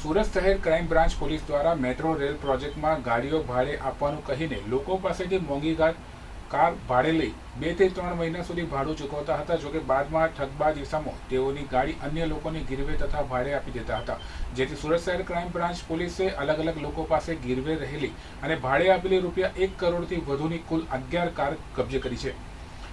સુરત શહેર crime branch police દ્વારા metro rail પ્રોજેક્ટમાં ગાડીઓ ભાડે આપવાનું કહીને લોકો પાસેથી મોંઘી કાર ભાડે લઈ બેથી ત્રણ મહિના સુધી ભાડું ચૂકવતા હતા જોકે બાદમાં ઠગબાજ ઇસમો તેઓની ગાડી અન્ય લોકોની ગીરવે તથા ભાડે આપી દેતા હતા. જેથી સુરત શહેર ક્રાઇમ બ્રાન્ચ પોલીસે અલગ અલગ લોકો પાસે ગીરવે રહેલી અને ભાડે આપેલી રૂપિયા એક કરોડથી વધુની કુલ અગિયાર કાર કબજે કરી છે.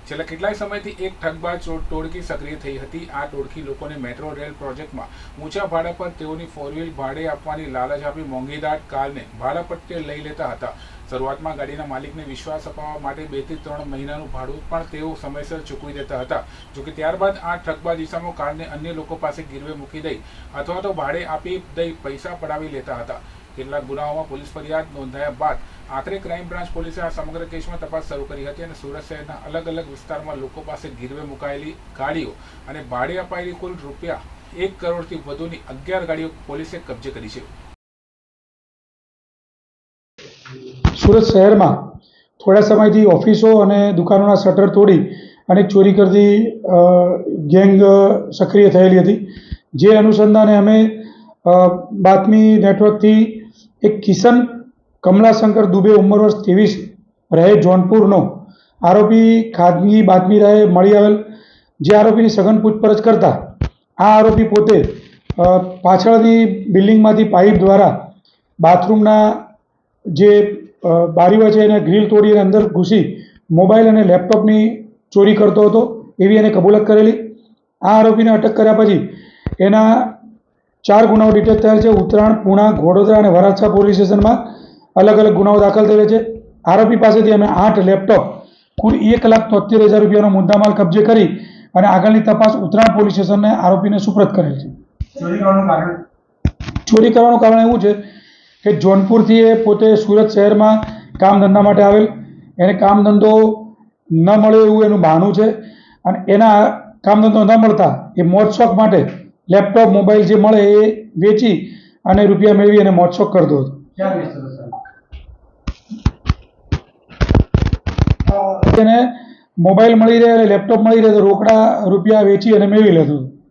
છેલ્લા કેટલાય સમયથી એક ઠગબાજ ટોળકી સક્રિય થઈ હતી. આ ટોળકી લોકોને મેટ્રો રેલ પ્રોજેક્ટમાં ઊંચા ભાડા પર તેઓની ફોર વ્હીલ ભાડે આપવાની લાલચ આપી મોંઘીદાટ કારને ભાડા લઈ લેતા હતા. શરૂઆતમાં ગાડીના માલિકને વિશ્વાસ અપાવવા માટે બેથી ત્રણ મહિનાનું ભાડું પણ તેઓ સમયસર ચૂકવી દેતા હતા. જોકે ત્યારબાદ આ ઠગબાજ ઇસમો કારને અન્ય લોકો પાસે ગીરવે મૂકી દઈ અથવા તો ભાડે આપી દઈ પૈસા પડાવી લેતા હતા. કેટલાક ગુનાઓમાં પોલીસ ફરિયાદ નોંધાયા બાદ આખરે ક્રાઇમ બ્રાન્ચ પોલીસે આ સમગ્ર કેસમાં તપાસ શરૂ કરી હતી અને સુરત શહેરના અલગ અલગ વિસ્તારમાં લોકો પાસે ગીરવે મુકાયેલી ગાડીઓ અને ભાડે અપાયેલી કુલ રૂપિયા એક કરોડથી વધુની અગિયાર ગાડીઓ પોલીસે કબજે કરી છે. સુરત શહેરમાં થોડા સમયથી ઓફિસો અને દુકાનોના શટર તોડી અને ચોરી કરતી ગેંગ સક્રિય થયેલી હતી. જે અનુસંધાને અમે બાતમી નેટવર્કથી એક કિશન કમલાશંકર દુબે ઉંમર વર્ષ ત્રેવીસ રહે જોનપુરનો. આરોપી ખાનગી બાતમી રહે મળી આવેલ જે આરોપીની સઘન પૂછપરછ કરતા આ આરોપી પોતે પાછળની બિલ્ડિંગમાંથી પાઇપ દ્વારા બાથરૂમના જે બારીઓ છે એને ગ્રીલ તોડી અને અંદર ઘૂસી મોબાઈલ અને લેપટોપની ચોરી કરતો હતો એવી એને કબૂલત કરેલી. આ આરોપીને અટક કર્યા પછી એના ચાર ગુનાઓ ડિટેક્ટ થયેલ છે. ઉત્તરાયણ પૂણા ઘોડોદરા અને વરાછા પોલીસ સ્ટેશનમાં અલગ અલગ ગુનાઓ દાખલ થયેલા છે. આરોપી પાસેથી અમે આઠ લેપટોપ કુલ એક લાખ તોતેર હજાર રૂપિયાનો મુદ્દામાલ કબજે કરી અને આગળની તપાસ ઉત્તરાયણ પોલીસ સ્ટેશનને આરોપીને સુપ્રત કરેલ છે. ચોરી કરવાનું કારણ? ચોરી કરવાનું કારણ એવું છે કે જોનપુરથી એ પોતે સુરત શહેરમાં કામ ધંધા માટે આવેલ. એને કામ ધંધો ન મળે એવું એનું બહાનું છે. અને એના કામ ધંધો ન મળતા એ મોજ શોખ માટે લેપટોપ મોબાઈલ જે મળે એ વેચી અને રૂપિયા મેળવી અને મોજ શોખ કરતો હતો. તેને મોબાઈલ મળી રહે અને લેપટોપ મળી રહે તો રોકડા રૂપિયા વેચી અને મેળવી લેતો હતો.